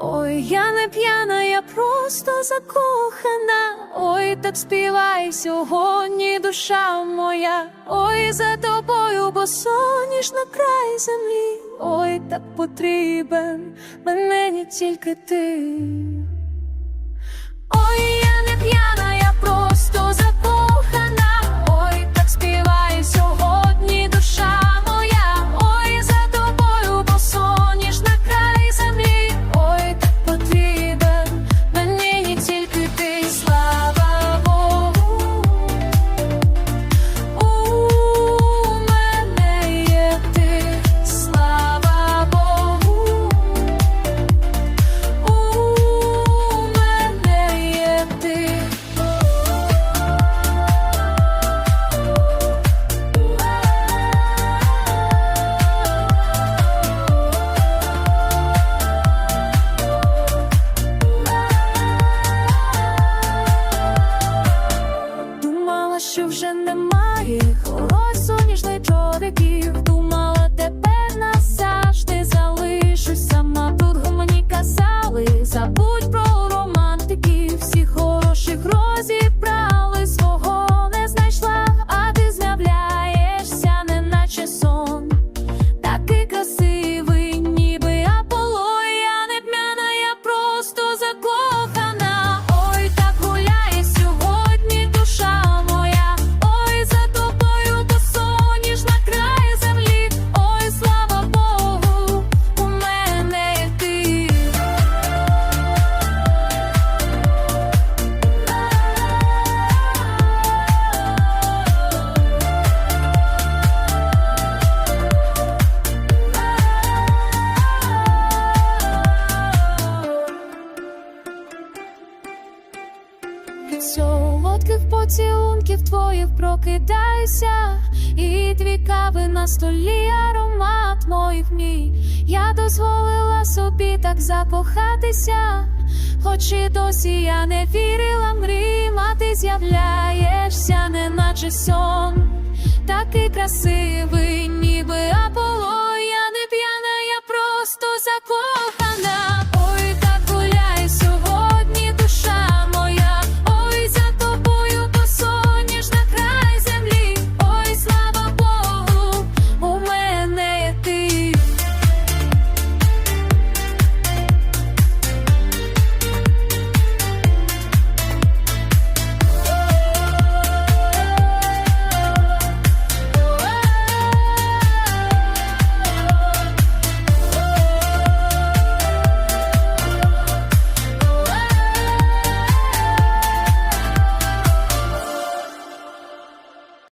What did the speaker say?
Ой, я не п'яна, я просто закохана. Ой, так співай сьогодні, душа моя. Ой, за тобою, бо соніш на край землі. Ой, так потрібен мене не тільки ти. sabor. Від солодких поцілунків твоїх прокидаюся, і дві кави на столі, аромат моїх мій. Я дозволила собі так закохатися, хоч і досі я не вірила мріям, а ти з'являєшся, неначе сон, такий красивий, ніби Аполлон.